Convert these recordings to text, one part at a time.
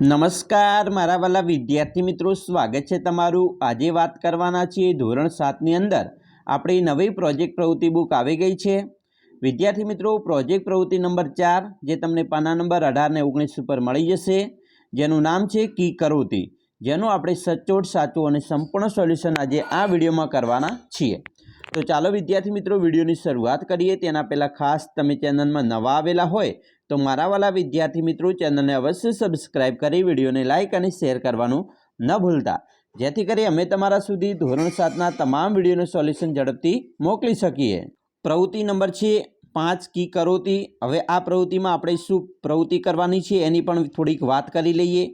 નમસ્કાર, મારા વાલા વિદ્યાર્થી મિત્રો, સ્વાગત છે તમારું. આજે વાત કરવાના છીએ ધોરણ સાતની અંદર. આપણી નવી પ્રોજેક્ટ પ્રવૃત્તિ બુક આવી ગઈ છે. વિદ્યાર્થી મિત્રો, પ્રોજેક્ટ પ્રવૃત્તિ નંબર ચાર, જે તમને પાના નંબર અઢાર ને ઓગણીસ ઉપર મળી જશે, જેનું નામ છે કી કરોતી. જેનું આપણે સચોટ, સાચું અને સંપૂર્ણ સોલ્યુશન આજે આ વિડીયોમાં કરવાના છીએ. તો ચાલો વિદ્યાર્થી મિત્રો, વિડીયોની શરૂઆત કરીએ. તેના પહેલાં ખાસ તમે ચેનલમાં નવા આવેલા હોય તો મારા વાલા વિદ્યાર્થી મિત્રો ચેનલને અવશ્ય સબસ્ક્રાઇબ કરી વિડીયોને લાઇક અને શેર કરવાનું ન ભૂલતા. જેથી કરી અમે તમારા સુધી ધોરણ સાતના તમામ વિડીયોનું સોલ્યુશન ઝડપથી મોકલી શકીએ. પ્રવૃત્તિ નંબર છે પાંચ કી કરોતી. હવે આ પ્રવૃત્તિમાં આપણે શું પ્રવૃત્તિ કરવાની છે એની પણ થોડીક વાત કરી લઈએ.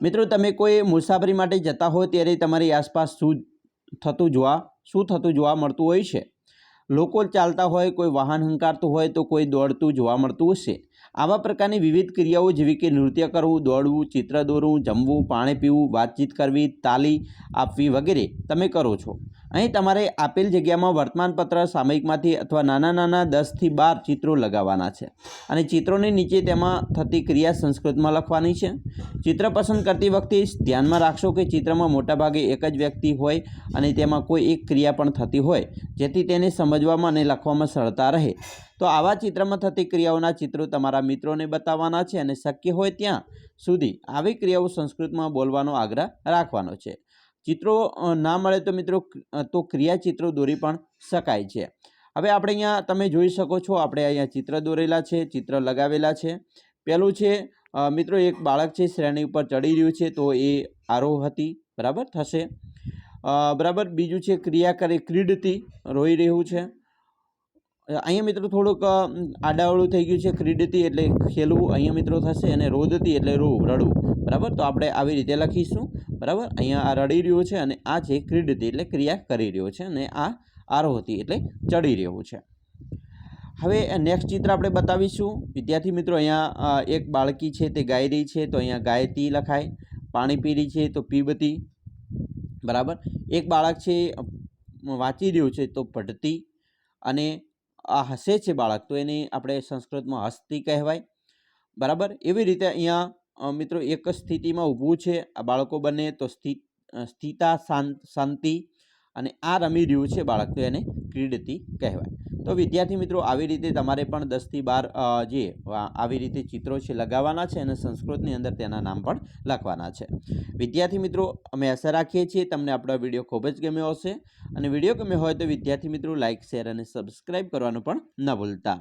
મિત્રો, તમે કોઈ મુસાફરી માટે જતા હોય ત્યારે તમારી આસપાસ શું થતું જોવા શું થતું જોવા મળતું હોય છે? લોકો ચાલતા હોય, કોઈ વાહન હંકારતું હોય તો કોઈ દોડતું જોવા મળતું હશે. આવા પ્રકારની વિવિધ ક્રિયાઓ જેવી કે નૃત્ય કરવું, દોડવું, ચિત્ર દોરવું, જમવું, પાણી પીવું, વાતચીત કરવી, તાલી આપવી વગેરે તમે કરો છો. અહીં તમારે આપેલ જગ્યામાં વર્તમાનપત્ર, સામયિકમાંથી અથવા નાના નાના દસથી બાર ચિત્રો લગાવવાના છે. અને ચિત્રોની નીચે તેમાં થતી ક્રિયા સંસ્કૃતમાં લખવાની છે. ચિત્ર પસંદ કરતી વખતે ધ્યાનમાં રાખશો કે ચિત્રમાં મોટાભાગે એક જ વ્યક્તિ હોય અને તેમાં કોઈ એક ક્રિયા પણ થતી હોય, જેથી તેને સમજવામાં અને લખવામાં સરળતા રહે. તો આવા ચિત્રમાં થતી ક્રિયાઓના ચિત્રો તમારા મિત્રોને બતાવવાના છે અને શક્ય હોય ત્યાં સુધી આવી ક્રિયાઓ સંસ્કૃતમાં બોલવાનો આગ્રહ રાખવાનો છે. ચિત્રો ના મળે તો મિત્રો તો ક્રિયા ચિત્રો દોરી પણ શકાય છે. હવે આપણે અહીંયા, તમે જોઈ શકો છો, આપણે અહીંયા ચિત્ર દોરેલા છે, ચિત્ર લગાવેલા છે. પહેલું છે મિત્રો, એક બાળક છે, શ્રેણી ઉપર ચડી રહ્યું છે, તો એ આરોહ હતી, બરાબર, થશે. બરાબર, બીજું છે, ક્રિયા કરે, ક્રીડતી, રોઈ રહ્યું છે. અહીંયા મિત્રો થોડુંક આડાવળું થઈ ગયું છે ક્રીડતી એટલે ખેલવું અહીંયા મિત્રો થશે અને રોદતી એટલે રોવું રડવું. બરાબર? તો આપણે આવી રીતે લખીશું. બરાબર? અહીંયા આ રડી રહ્યું છે અને આ છે ક્રીડતી એટલે ક્રિયા કરી રહ્યો છે અને આ આરોહતી એટલે ચડી રહ્યું છે. હવે નેક્સ્ટ ચિત્ર આપણે બતાવીશું. વિદ્યાર્થી મિત્રો, અહીંયા એક બાળકી છે તે ગાઈ રહી છે તો અહીંયા ગાયતી લખાય. પાણી પી રહી છે તો પીબતી. બરાબર? એક બાળક છે વાંચી રહ્યું છે તો પઢતી અને આ હસે છે બાળક, તો એને આપણે સંસ્કૃતમાં હસ્તી કહેવાય. બરાબર? એવી રીતે અહીંયા મિત્રો એક સ્થિતિમાં ઊભું છે. આ બાળકો બને તો સ્થિત સ્થિતા શાંતિ અને આ રમી રહ્યું છે બાળક તો એને ક્રીડતી કહેવાય. તો વિદ્યાર્થી મિત્રો, આવી રીતે તમારે પણ દસથી બાર જે આવી રીતે ચિત્રો છે લગાવવાના છે અને સંસ્કૃતની અંદર તેના નામ પણ લખવાના છે. વિદ્યાર્થી મિત્રો, અમે આશા રાખીએ છીએ તમને આપણો વીડિયો ખૂબ જ ગમ્યો હશે. અને વીડિયો ગમ્યો હોય તો વિદ્યાર્થી મિત્રો લાઇક શેર અને સબસ્ક્રાઈબ કરવાનું પણ ન ભૂલતા.